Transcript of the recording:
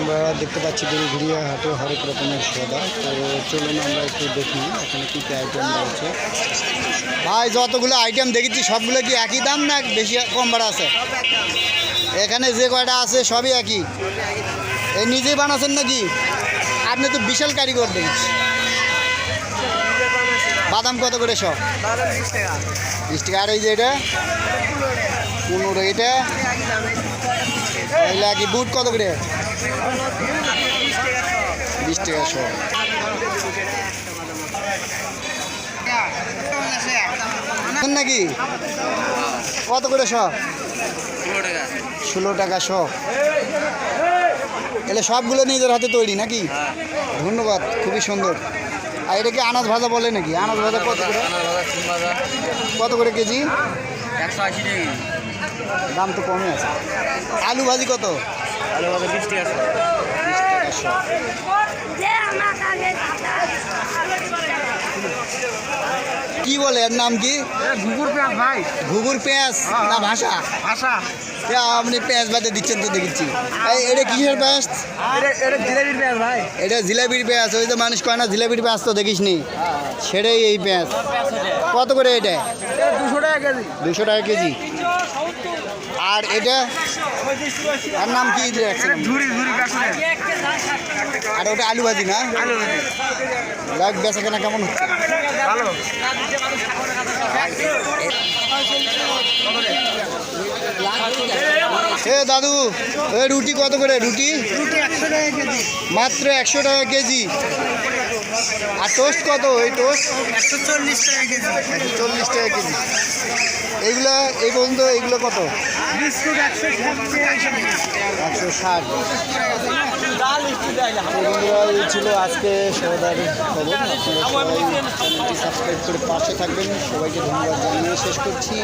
আমরা দেখতে পাচ্ছি ঘুরিয়া হাটে হরেক রকমের সদা। তো চলুন আমরা একটু দেখি এখানে কী কী আইটেম রয়েছে। ভাই যতগুলো আইটেম দেখেছি সবগুলো কি একই দাম না বেশি কম ভাড়া আছে? এখানে যে কয়টা আছে সবই একই। এই নিজেই বানাচ্ছেন নাকি? আপনি তো বিশাল কারিগর দেখছি। বাদাম কত করে সব? বিশ টাকা। আর এই যে এটা? পনেরো এটা? কি বুট কত করে? বিশ টাকা আছেন নাকি? কত করে সব ষোলো টাকা সব এলে সবগুলো নিজের হাতে তৈরি নাকি? ধন্যবাদ, খুবই সুন্দর। আর এটা কি আনাজ ভাজা বলে নাকি? আনাজ ভাজা কত করে? কত করে কেজি? একশো আশি টাকা দাম তো কমই আছে। আলু ভাজি কত? আলু ভাজা বিশ টাকা শো। বিশ টাকা সব কি বলে এর নাম কি? ঘুঘুর পেঁয়াজ ভাই। ঘুঘুর পেঁয়াজ? না ভাষা? ভাষা। আপনি পেঁয়াজ বাদে দিচ্ছেন তো দেখেছি। এই, এটা কিসের পেঁয়াজ? এটা এটা পেঁয়াজ ভাই। এটা জিলাপির পেঁয়াজ ওই যে মানুষ কয় না জিলাপির পেঁয়াজ তো দেখিস নি সেটাই এই পেঁয়াজ। কত করে এটা? দুশো টাকা কেজি। দুশো টাকা কেজি। আর এটা? আর নাম কি আর ওটা আলু ভাজি না? আলু ভাজি। যাক বেচা কেনা কেমন হচ্ছে? ভালো। এ দাদু এ রুটি কত করে? রুটি? রুটি একশো টাকা কেজি। মাত্র একশো টাকা কেজি। আর টোস্ট কত? এই টোস্ট একশো চল্লিশ টাকা কেজি। একশো চল্লিশ টাকা কেজি। এইগুলা এই পর্যন্ত এইগুলো কত? একশো ষাট। এই ছিল আজকে সৌদারি খবর। সবাই সাবস্ক্রাইব করে পাশে থাকবেন। সবাইকে ধন্যবাদ জানিয়ে শেষ করছি।